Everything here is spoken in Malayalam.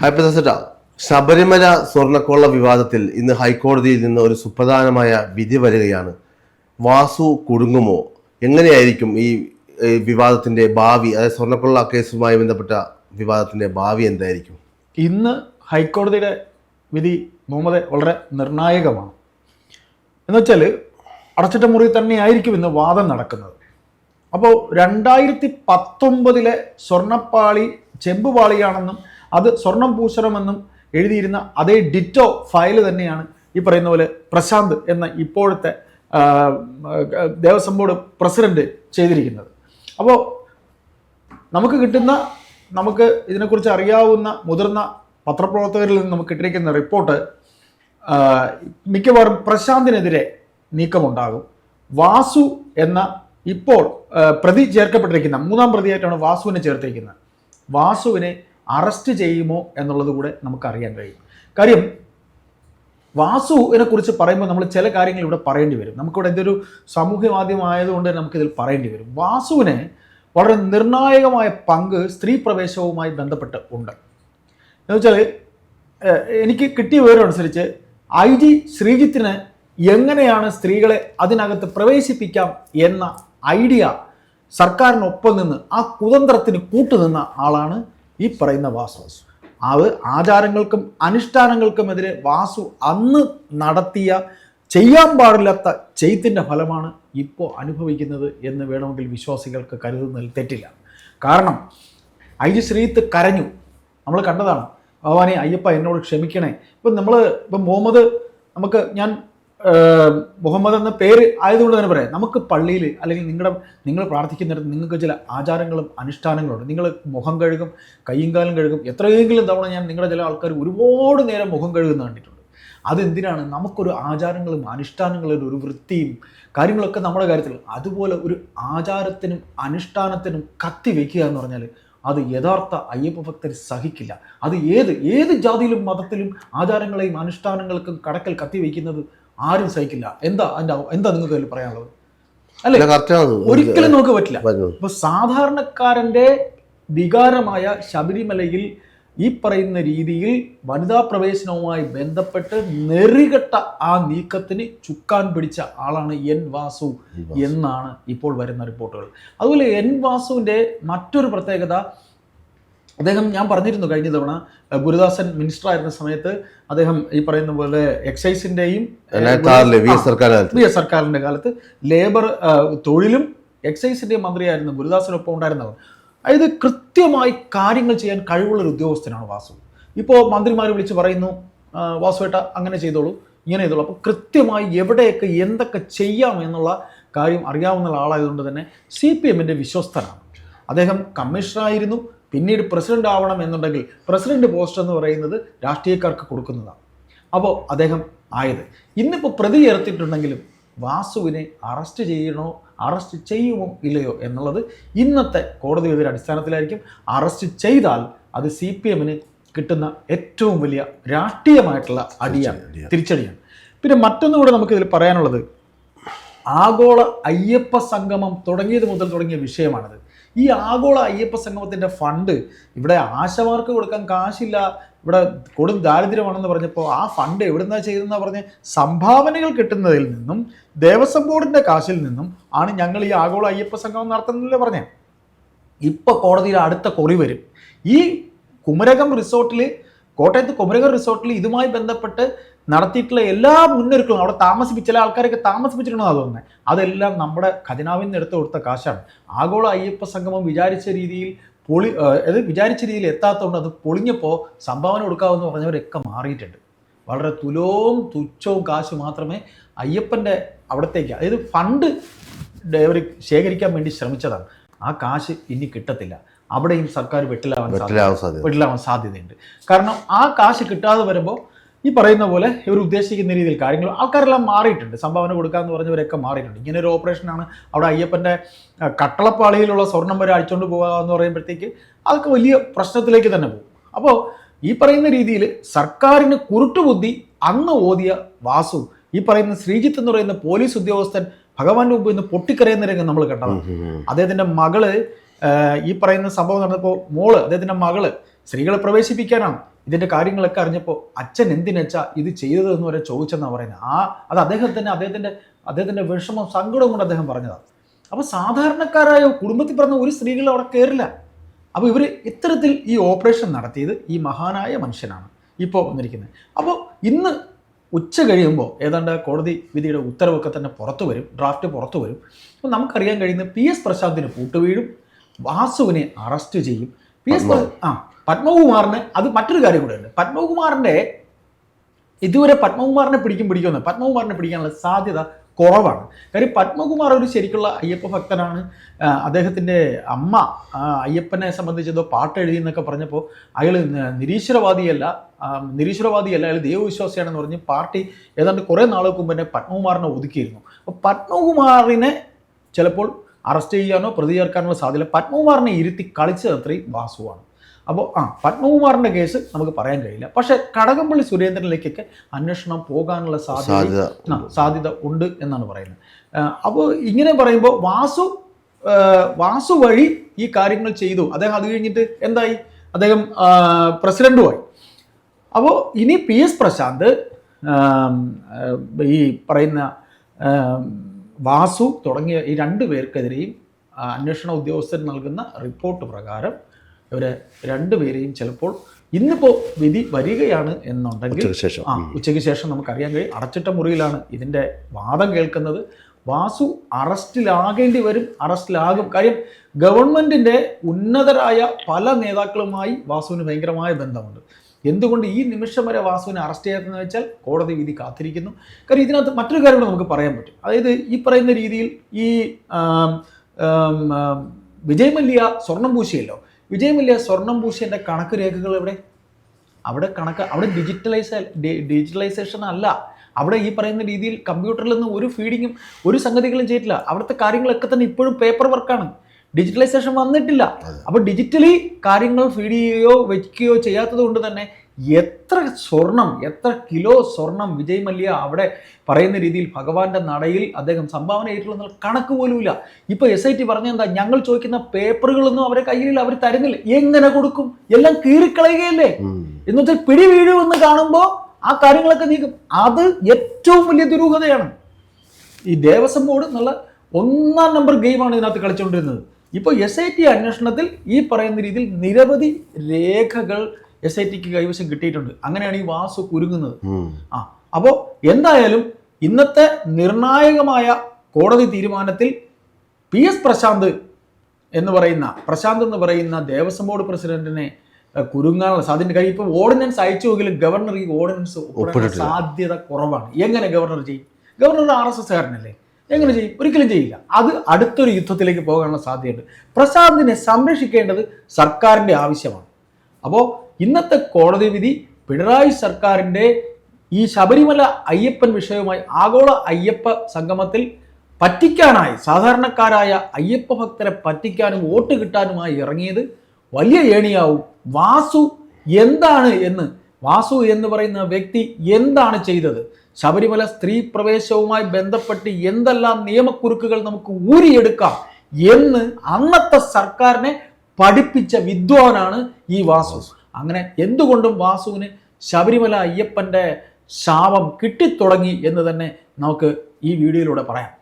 ഹൈപ്പത്തസറ്റ ശബരിമല സ്വർണക്കോള വിവാദത്തിൽ ഇന്ന് ഹൈക്കോടതിയിൽ നിന്ന് ഒരു സുപ്രധാനമായ വിധി വരികയാണ്. വാസു കുടുങ്ങുമോ? എങ്ങനെയായിരിക്കും ഈ വിവാദത്തിന്റെ ഭാവി അതായത് സ്വർണക്കൊള്ള കേസുമായി ബന്ധപ്പെട്ട വിവാദത്തിന്റെ ഭാവി എന്തായിരിക്കും? ഇന്ന് ഹൈക്കോടതിയുടെ വിധി മുഹമ്മദ് വളരെ നിർണായകമാണ്. എന്നുവെച്ചാൽ അടച്ചിട്ട മുറി തന്നെയായിരിക്കും ഇന്ന് വാദം നടക്കുന്നത്. അപ്പോൾ രണ്ടായിരത്തി പത്തൊമ്പതിലെ സ്വർണപ്പാളി ചെമ്പുപാളിയാണെന്നും അത് സ്വർണം പൂശണമെന്നും എഴുതിയിരുന്ന അതേ ഡിറ്റോ ഫയൽ തന്നെയാണ് ഈ പറയുന്ന പോലെ പ്രശാന്ത് എന്ന ഇപ്പോഴത്തെ ദേവസ്വം ബോർഡ് പ്രസിഡന്റ് ചെയ്തിരിക്കുന്നത്. അപ്പോൾ നമുക്ക് കിട്ടുന്ന നമുക്ക് ഇതിനെക്കുറിച്ച് അറിയാവുന്ന മുതിർന്ന പത്രപ്രവർത്തകരിൽ നിന്ന് നമുക്ക് കിട്ടിയിരിക്കുന്ന റിപ്പോർട്ട് മിക്കവാറും പ്രശാന്തിനെതിരെ നീക്കമുണ്ടാകും. വാസു എന്ന ഇപ്പോൾ പ്രതി ചേർക്കപ്പെട്ടിരിക്കുന്ന മൂന്നാം പ്രതിയായിട്ടാണ് വാസുവിനെ ചേർത്തിരിക്കുന്നത്. വാസുവിനെ അറസ്റ്റ് ചെയ്യുമോ എന്നുള്ളത് കൂടെ നമുക്കറിയാൻ കഴിയും. കാര്യം വാസുവിനെ കുറിച്ച് പറയുമ്പോൾ നമ്മൾ ചില കാര്യങ്ങൾ ഇവിടെ പറയേണ്ടി വരും. നമുക്കിവിടെ ഇതൊരു സാമൂഹ്യ മാധ്യമമായതുകൊണ്ട് നമുക്കിതിൽ പറയേണ്ടി വരും. വാസുവിനെ വളരെ നിർണായകമായ പങ്ക് സ്ത്രീ പ്രവേശവുമായി ബന്ധപ്പെട്ട് ഉണ്ട്. എന്ന് വെച്ചാൽ എനിക്ക് കിട്ടിയ വിവരം അനുസരിച്ച് ഐ ജി ശ്രീജിത്തിന് എങ്ങനെയാണ് സ്ത്രീകളെ അതിനകത്ത് പ്രവേശിപ്പിക്കാം എന്ന ഐഡിയ സർക്കാരിനൊപ്പം നിന്ന് ആ കുതന്ത്രത്തിന് കൂട്ടുനിന്ന ആളാണ് ഈ പറയുന്ന വാസു. അത് ആചാരങ്ങൾക്കും അനുഷ്ഠാനങ്ങൾക്കുമെതിരെ വാസു അന്ന് നടത്തിയ ചെയ്യാൻ പാടില്ലാത്ത ചെയ്ത്തിന്റെ ഫലമാണ് ഇപ്പോൾ അനുഭവിക്കുന്നത് എന്ന് വേണമെങ്കിൽ വിശ്വാസികൾക്ക് കരുതുന്നതിൽ തെറ്റില്ല. കാരണം ഐ ജി ശ്രീത്ത് കരഞ്ഞു. നമ്മൾ കണ്ടതാണ് ഭഗവാനെ അയ്യപ്പ എന്നോട് ക്ഷമിക്കണേ. ഇപ്പം നമ്മൾ ഇപ്പം മുഹമ്മദ് നമുക്ക് ഞാൻ മുഹമ്മദ് എന്ന പേര് ആയതുകൊണ്ട് തന്നെ പറയാം. നമുക്ക് പള്ളിയിൽ അല്ലെങ്കിൽ നിങ്ങളുടെ നിങ്ങൾ പ്രാർത്ഥിക്കുന്നിടത്ത് നിങ്ങൾക്ക് ചില ആചാരങ്ങളും അനുഷ്ഠാനങ്ങളുണ്ട്. നിങ്ങൾ മുഖം കഴുകും കയ്യും കാലും കഴുകും. എത്രയെങ്കിലും തവണ ഞാൻ നിങ്ങളുടെ ചില ആൾക്കാർ ഒരുപാട് നേരം മുഖം കഴുകുന്ന കണ്ടിട്ടുണ്ട്. അതെന്തിനാണ്? നമുക്കൊരു ആചാരങ്ങളും അനുഷ്ഠാനങ്ങളും ഒരു വൃത്തിയും കാര്യങ്ങളൊക്കെ നമ്മുടെ കാര്യത്തിൽ അതുപോലെ ഒരു ആചാരത്തിനും അനുഷ്ഠാനത്തിനും കത്തി വയ്ക്കുക എന്ന് പറഞ്ഞാൽ അത് യഥാർത്ഥ അയ്യപ്പ ഭക്തർ സഹിക്കില്ല. അത് ഏത് ഏത് ജാതിയിലും മതത്തിലും ആചാരങ്ങളെയും അനുഷ്ഠാനങ്ങൾക്കും കടക്കൽ കത്തി വയ്ക്കുന്നത് ആരും സഹിക്കില്ല. എന്താ അതിന്റെ എന്താ നിങ്ങൾക്ക് അതിൽ പറയാനുള്ളത്? അല്ലേ? ഒരിക്കലും നമുക്ക് പറ്റില്ല. ഇപ്പൊ സാധാരണക്കാരന്റെ വികാരമായ ശബരിമലയിൽ ഈ പറയുന്ന രീതിയിൽ വനിതാ പ്രവേശനവുമായി ബന്ധപ്പെട്ട് നെറികെട്ട ആ നീക്കത്തിന് ചുക്കാൻ പിടിച്ച ആളാണ് എൻ വാസു. എന്നാണ് ഇപ്പോൾ വരുന്ന റിപ്പോർട്ടുകൾ. അതുപോലെ എൻ വാസുവിന്റെ മറ്റൊരു പ്രത്യേകത അദ്ദേഹം ഞാൻ പറഞ്ഞിരുന്നു കഴിഞ്ഞ തവണ ഗുരുദാസൻ മിനിസ്റ്റർ ആയിരുന്ന സമയത്ത് അദ്ദേഹം ഈ പറയുന്ന പോലെ എക്സൈസിന്റെയും സർക്കാരിന്റെ കാലത്ത്. ലേബർ തൊഴിലും എക്സൈസിന്റെയും മന്ത്രിയായിരുന്നു ഗുരുദാസിനൊപ്പം ഉണ്ടായിരുന്നവർ. അതായത് കൃത്യമായി കാര്യങ്ങൾ ചെയ്യാൻ കഴിവുള്ള ഒരു ഉദ്യോഗസ്ഥനാണ് വാസു. ഇപ്പോൾ മന്ത്രിമാർ വിളിച്ച് പറയുന്നു വാസുവേട്ട അങ്ങനെ ചെയ്തോളൂ ഇങ്ങനെ ചെയ്തോളൂ. അപ്പോൾ കൃത്യമായി എവിടെയൊക്കെ എന്തൊക്കെ ചെയ്യാം എന്നുള്ള കാര്യം അറിയാവുന്ന ആളായതുകൊണ്ട് തന്നെ സി പി എമ്മിന്റെ വിശ്വസ്തനാണ്. അദ്ദേഹം കമ്മീഷണറായിരുന്നു പിന്നീട് പ്രസിഡന്റ് ആവണം എന്നുണ്ടെങ്കിൽ പ്രസിഡന്റ് പോസ്റ്റ് എന്ന് പറയുന്നത് രാഷ്ട്രീയക്കാർക്ക് കൊടുക്കുന്നതാണ്. അപ്പോൾ അദ്ദേഹം ആയത്. ഇന്നിപ്പോൾ പ്രതി ചേർത്തിട്ടുണ്ടെങ്കിലും വാസുവിനെ അറസ്റ്റ് ചെയ്യണോ അറസ്റ്റ് ചെയ്യുമോ ഇല്ലയോ എന്നുള്ളത് ഇന്നത്തെ കോടതി വിധിയുടെ അടിസ്ഥാനത്തിലായിരിക്കും. അറസ്റ്റ് ചെയ്താൽ അത് സി പി എമ്മിന് കിട്ടുന്ന ഏറ്റവും വലിയ രാഷ്ട്രീയമായിട്ടുള്ള അടിയാണ് തിരിച്ചടിയാണ്. പിന്നെ മറ്റൊന്നുകൂടെ നമുക്കിതിൽ പറയാനുള്ളത്. ആഗോള അയ്യപ്പ സംഗമം തുടങ്ങിയത് മുതൽ തുടങ്ങിയ വിഷയമാണിത്. ഈ ആഗോള അയ്യപ്പ സംഗമത്തിന്റെ ഫണ്ട് ഇവിടെ ആശമാർക്ക് കൊടുക്കാൻ കാശില്ല. ഇവിടെ കൊടും ദാരിദ്ര്യമാണെന്ന് പറഞ്ഞപ്പോൾ ആ ഫണ്ട് എവിടുന്നാ ചെയ്തെന്നാ പറഞ്ഞ് സംഭാവനകൾ കിട്ടുന്നതിൽ നിന്നും ദേവസ്വം ബോർഡിന്റെ കാശിൽ നിന്നും ആണ് ഞങ്ങൾ ഈ ആഗോള അയ്യപ്പ സംഗമം നടത്തുന്നില്ല പറഞ്ഞത് ഇപ്പോൾ കോടതിയിൽ അടുത്ത കൊറി വരും. ഈ കുമരകം റിസോർട്ടിൽ കോട്ടയത്ത് കുമരകം റിസോർട്ടിൽ ഇതുമായി ബന്ധപ്പെട്ട് നടത്തിയിട്ടുള്ള എല്ലാ മുന്നൊരുക്കങ്ങളും അവിടെ താമസിപ്പിച്ച ചില ആൾക്കാരൊക്കെ താമസിപ്പിച്ചിട്ടുണ്ടെന്നാണ് തോന്നുന്നത് അതെല്ലാം നമ്മുടെ ഖജനാവിൽ നിന്ന് എടുത്തു കൊടുത്ത കാശാണ്. ആഗോള അയ്യപ്പ സംഗമം വിചാരിച്ച രീതിയിൽ പൊളി അത് വിചാരിച്ച രീതിയിൽ എത്താത്തതുകൊണ്ട് അത് പൊളിഞ്ഞപ്പോൾ സംഭാവന കൊടുക്കാമെന്ന് പറഞ്ഞവരൊക്കെ മാറിയിട്ടുണ്ട്. വളരെ തുലവും തുച്ഛവും കാശ് മാത്രമേ അയ്യപ്പന്റെ അവിടത്തേക്ക് അതായത് ഫണ്ട് അവർ ശേഖരിക്കാൻ വേണ്ടി ശ്രമിച്ചതാണ്. ആ കാശ് ഇനി കിട്ടത്തില്ല. അവിടെയും സർക്കാർ വെട്ടിലാവാൻ വെട്ടിലാവാൻ സാധ്യതയുണ്ട്. കാരണം ആ കാശ് കിട്ടാതെ വരുമ്പോൾ ഈ പറയുന്ന പോലെ ഇവർ ഉദ്ദേശിക്കുന്ന രീതിയിൽ കാര്യങ്ങൾ ആൾക്കാരെല്ലാം മാറിയിട്ടുണ്ട്. സംഭാവന കൊടുക്കാമെന്ന് പറഞ്ഞവരൊക്കെ മാറിയിട്ടുണ്ട്. ഇങ്ങനെ ഒരു ഓപ്പറേഷനാണ് അവിടെ അയ്യപ്പന്റെ കട്ടളപ്പാളിയിലുള്ള സ്വർണം വരെ അടിച്ചുകൊണ്ട് പോകുക എന്ന് പറയുമ്പോഴത്തേക്ക് അതൊക്കെ വലിയ പ്രശ്നത്തിലേക്ക് തന്നെ പോകും. അപ്പോൾ ഈ പറയുന്ന രീതിയിൽ സർക്കാരിന് കുരുട്ടുബുദ്ധി അന്ന് ഓതിയ വാസു ഈ പറയുന്ന ശ്രീജിത്ത് എന്ന് പറയുന്ന പോലീസ് ഉദ്യോഗസ്ഥൻ ഭഗവാന്റെ മുമ്പ് നിന്ന് പൊട്ടിക്കരയുന്ന രംഗം നമ്മൾ കണ്ടതാണ്. അദ്ദേഹത്തിന്റെ മകൾ ഈ പറയുന്ന സംഭവം നടന്നപ്പോൾ മോൾ അദ്ദേഹത്തിന്റെ മകൾ സ്ത്രീകളെ പ്രവേശിപ്പിക്കാനാണ്. ഇതിന്റെ കാര്യങ്ങളൊക്കെ അറിഞ്ഞപ്പോൾ അച്ഛൻ എന്തിനച്ചാ ഇത് ചെയ്തത് എന്ന് വരെ ചോദിച്ചെന്നാണ് പറയുന്നത്. ആ അത് അദ്ദേഹം തന്നെ അദ്ദേഹത്തിന്റെ അദ്ദേഹത്തിന്റെ വിഷമം സങ്കടവും കൊണ്ട് അദ്ദേഹം പറഞ്ഞതാണ് അപ്പോൾ സാധാരണക്കാരായ കുടുംബത്തിൽ പറഞ്ഞ ഒരു സ്ത്രീകൾ അവിടെ കയറില്ല അപ്പോൾ ഇവർ ഇത്തരത്തിൽ ഈ ഓപ്പറേഷൻ നടത്തിയത് ഈ മഹാനായ മനുഷ്യനാണ്. ഇപ്പോൾ വന്നിരിക്കുന്നത്. അപ്പോൾ ഇന്ന് ഉച്ച കഴിയുമ്പോൾ ഏതാണ്ട് കോടതി വിധിയുടെ ഉത്തരവൊക്കെ തന്നെ പുറത്തു വരും ഡ്രാഫ്റ്റ് പുറത്തു വരും. അപ്പോൾ നമുക്കറിയാൻ കഴിയുന്ന പി എസ് പ്രശാന്തിന് പൂട്ടുവീഴും വാസുവിനെ അറസ്റ്റ് ചെയ്യും. പി എസ് ആ. പത്മകുമാറിന് അത് മറ്റൊരു കാര്യം കൂടെ ഉണ്ട്. പത്മകുമാറിന്റെ ഇതുവരെ പത്മകുമാറിനെ പിടിക്കും പിടിക്കുമെന്ന് പത്മകുമാറിനെ പിടിക്കാനുള്ള സാധ്യത കുറവാണ്. കാര്യം പത്മകുമാർ ഒരു ശരിക്കുള്ള അയ്യപ്പ ഭക്തനാണ്. അദ്ദേഹത്തിന്റെ അമ്മ അയ്യപ്പനെ സംബന്ധിച്ചതോ പാട്ട് എഴുതി എന്നൊക്കെ പറഞ്ഞപ്പോൾ അയാൾ നിരീശ്വരവാദിയല്ല. നിരീശ്വരവാദിയല്ല അയാൾ ദൈവവിശ്വാസിയാണെന്ന് പറഞ്ഞ് പാർട്ടി ഏതാണ്ട് കുറേ നാളുകൾക്ക് മുമ്പ് തന്നെ പത്മകുമാറിനെ ഒതുക്കിയിരുന്നു. അപ്പോൾ പത്മകുമാറിനെ ചിലപ്പോൾ അറസ്റ്റ് ചെയ്യാനോ പ്രതി ചേർക്കാനുള്ള സാധ്യത പത്മകുമാറിനെ ഇരുത്തി കളിച്ചത് അത്രയും വാസുവാണ്. അപ്പോൾ ആ പത്മകുമാറിന്റെ കേസ് നമുക്ക് പറയാൻ കഴിയില്ല. പക്ഷേ കടകംപള്ളി സുരേന്ദ്രനിലേക്കൊക്കെ അന്വേഷണം പോകാനുള്ള സാധ്യത സാധ്യത ഉണ്ട്. എന്നാണ് പറയുന്നത്. അപ്പോൾ ഇങ്ങനെ പറയുമ്പോൾ വാസു വാസു വഴി ഈ കാര്യങ്ങൾ ചെയ്തു. അദ്ദേഹം അത് കഴിഞ്ഞിട്ട് എന്തായി? അദ്ദേഹം പ്രസിഡന്റുമായി. അപ്പോൾ ഇനി പി എസ് പ്രശാന്ത് ഈ പറയുന്ന വാസു തുടങ്ങിയ ഈ രണ്ടു പേർക്കെതിരെയും അന്വേഷണ ഉദ്യോഗസ്ഥർ നൽകുന്ന റിപ്പോർട്ട് പ്രകാരം ഇവരെ രണ്ടുപേരെയും ചിലപ്പോൾ ഇന്നിപ്പോൾ വിധി വരികയാണ് എന്നുണ്ടെങ്കിൽ ഉച്ചയ്ക്ക് ശേഷം. ആ ഉച്ചയ്ക്ക് ശേഷം നമുക്കറിയാൻ കഴിയും. അടച്ചിട്ട മുറിയിലാണ് ഇതിന്റെ വാദം കേൾക്കുന്നത്. വാസു അറസ്റ്റിലാകേണ്ടി വരും അറസ്റ്റിലാകും. കാര്യം ഗവൺമെന്റിന്റെ ഉന്നതരായ പല നേതാക്കളുമായി വാസുവിന് ഭയങ്കരമായ ബന്ധമുണ്ട്. എന്തുകൊണ്ട് ഈ നിമിഷം വരെ വാസുവിനെ അറസ്റ്റ് ചെയ്യാത്തതെന്ന് വെച്ചാൽ കോടതി വിധി കാത്തിരിക്കുന്നു. കാര്യം ഇതിനകത്ത് മറ്റൊരു കാര്യം കൂടെ നമുക്ക് പറയാൻ പറ്റും. അതായത് ഈ പറയുന്ന രീതിയിൽ ഈ വിജയ് മല്യ സ്വർണം പൂശിയല്ലോ. വിജയ് മല്യ സ്വർണം പൂശിയന്റെ കണക്ക് രേഖകൾ എവിടെ? അവിടെ കണക്ക് അവിടെ ഡിജിറ്റലൈസ് ഡിജിറ്റലൈസേഷൻ അല്ല. അവിടെ ഈ പറയുന്ന രീതിയിൽ കമ്പ്യൂട്ടറിൽ നിന്ന് ഒരു ഫീഡിങ്ങും ഒരു സംഗതികളും ചെയ്തിട്ടില്ല. അവിടുത്തെ കാര്യങ്ങളൊക്കെ തന്നെ ഇപ്പോഴും പേപ്പർ വർക്കാണ് ഡിജിറ്റലൈസേഷൻ വന്നിട്ടില്ല. അപ്പോൾ ഡിജിറ്റലി കാര്യങ്ങൾ ഫീഡ് ചെയ്യുകയോ വയ്ക്കുകയോ ചെയ്യാത്തത് കൊണ്ട് തന്നെ എത്ര സ്വർണം എത്ര കിലോ സ്വർണം വിജയ് മല്യ അവിടെ പറയുന്ന രീതിയിൽ ഭഗവാന്റെ നടയിൽ അദ്ദേഹം സംഭാവന ചെയ്തിട്ടുള്ള കണക്ക് പോലുമില്ല. ഇപ്പൊ എസ് ഐ ടി പറഞ്ഞ എന്താ? ഞങ്ങൾ ചോദിക്കുന്ന പേപ്പറുകളൊന്നും അവരെ കയ്യിലില്ല അവർ തരുന്നില്ല. എങ്ങനെ കൊടുക്കും? എല്ലാം കീറിക്കളയുകയല്ലേ? എന്നുവെച്ചാൽ എന്ന് വെച്ചാൽ പിടി വീഴുമെന്ന് കാണുമ്പോൾ ആ കാര്യങ്ങളൊക്കെ നീക്കും. അത് ഏറ്റവും വലിയ ദുരൂഹതയാണ്. ഈ ദേവസ്വം ബോർഡ് എന്നുള്ള ഒന്നാം നമ്പർ ഗെയിമാണ് ഇതിനകത്ത് കളിച്ചുകൊണ്ടിരുന്നത് ഇപ്പോൾ എസ് ഐ ടി അന്വേഷണത്തിൽ ഈ പറയുന്ന രീതിയിൽ നിരവധി രേഖകൾ എസ് ഐ ടിക്ക് കൈവശം കിട്ടിയിട്ടുണ്ട്. അങ്ങനെയാണ് ഈ വാസു കുരുങ്ങുന്നത്. ആ അപ്പോൾ എന്തായാലും ഇന്നത്തെ നിർണായകമായ കോടതി തീരുമാനത്തിൽ പി എസ് പ്രശാന്ത് എന്ന് പറയുന്ന പ്രശാന്ത് എന്ന് പറയുന്ന ദേവസ്വം ബോർഡ് പ്രസിഡന്റിനെ കുരുങ്ങാനുള്ള സാധ്യത കാര്യം ഇപ്പോൾ ഓർഡിനൻസ് അയച്ചുവെങ്കിലും ഗവർണർ ഈ ഓർഡിനൻസ് സാധ്യത കുറവാണ്. എങ്ങനെ ഗവർണർ ചെയ്യും? ഗവർണർ ആർ എസ് എസ് കാരനല്ലേ? എങ്ങനെ ചെയ്യും? ഒരിക്കലും ചെയ്യില്ല. അത് അടുത്തൊരു യുദ്ധത്തിലേക്ക് പോകാനുള്ള സാധ്യതയുണ്ട്. പ്രശാന്തിനെ സംരക്ഷിക്കേണ്ടത് സർക്കാരിന്റെ ആവശ്യമാണ്. അപ്പോൾ ഇന്നത്തെ കോടതി വിധി പിണറായി സർക്കാരിന്റെ ഈ ശബരിമല അയ്യപ്പൻ വിഷയവുമായി ആഗോള അയ്യപ്പ സംഗമത്തിൽ പറ്റിക്കാനായി സാധാരണക്കാരായ അയ്യപ്പ ഭക്തരെ പറ്റിക്കാനും വോട്ട് കിട്ടാനുമായി ഇറങ്ങിയത് വലിയ ഏണിയാവും. വാസു എന്താണ് എന്ന് വാസു എന്ന് പറയുന്ന വ്യക്തി എന്താണ് ചെയ്തത്? ശബരിമല സ്ത്രീ പ്രവേശവുമായി ബന്ധപ്പെട്ട് എന്തെല്ലാം നിയമക്കുരുക്കുകൾ നമുക്ക് ഊരിയെടുക്കാം എന്ന് അന്നത്തെ സർക്കാരിനെ പഠിപ്പിച്ച വിദ്വാനാണ് ഈ വാസു. അങ്ങനെ എന്തുകൊണ്ടും വാസുവിന് ശബരിമല അയ്യപ്പന്റെ ശാപം കിട്ടിത്തുടങ്ങി എന്ന് തന്നെ നമുക്ക് ഈ വീഡിയോയിലൂടെ പറയാം.